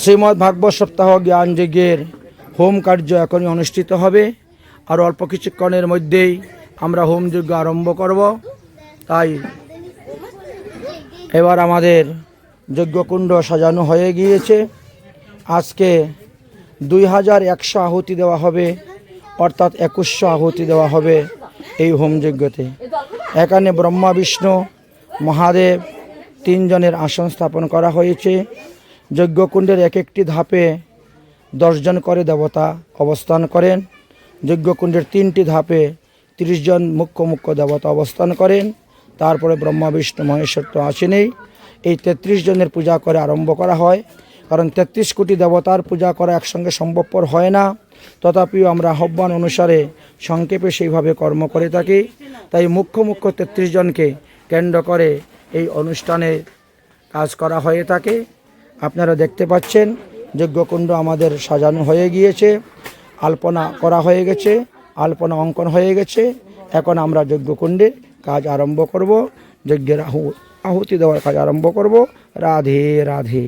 শ্রীমদ্ ভাগবত সপ্তাহ জ্ঞান যজ্ঞের হোম কার্য এখনই অনুষ্ঠিত হবে। আর অল্প কিছুক্ষণের মধ্যেই আমরা হোম যজ্ঞ আরম্ভ করব। তাই এবার আমাদের যজ্ঞকুণ্ড সাজানো হয়ে গিয়েছে। আজকে দুই হাজার একশো আহুতি দেওয়া হবে, অর্থাৎ একুশশো আহুতি দেওয়া হবে এই হোম যজ্ঞতে। এখানে ব্রহ্মা, বিষ্ণু মহাদেব তিনজনের আসন স্থাপন করা হয়েছে। যজ্ঞকুণ্ডের এক একটি ধাপে দশজন করে দেবতা অবস্থান করেন। যজ্ঞকুণ্ডের তিনটি ধাপে তিরিশ জন মুখ্য মুখ্য দেবতা অবস্থান করেন। তারপরে ব্রহ্মা, বিষ্ণু, মহেশ্বর তো আসেনি এই তেত্রিশ জনের পূজা করে আরম্ভ করা হয়। কারণ তেত্রিশ কোটি দেবতার পূজা করা একসঙ্গে সম্ভবপর হয় না। তথাপিও আমরা আহ্বান অনুসারে সংক্ষেপে সেইভাবে কর্ম করে থাকি। তাই মুখ্য মুখ্য তেত্রিশ জনকে কেন্দ্র করে এই অনুষ্ঠানে কাজ করা হয়ে থাকে। আপনারা দেখতে পাচ্ছেন, যজ্ঞকুণ্ড আমাদের সাজানো হয়ে গিয়েছে, আলপনা করা হয়ে গেছে, আলপনা অঙ্কন হয়ে গেছে। এখন আমরা যজ্ঞকুণ্ডে কাজ আরম্ভ করব, যজ্ঞের আহু, আহুতি দেওয়ার কাজ আরম্ভ করব। রাধে রাধে।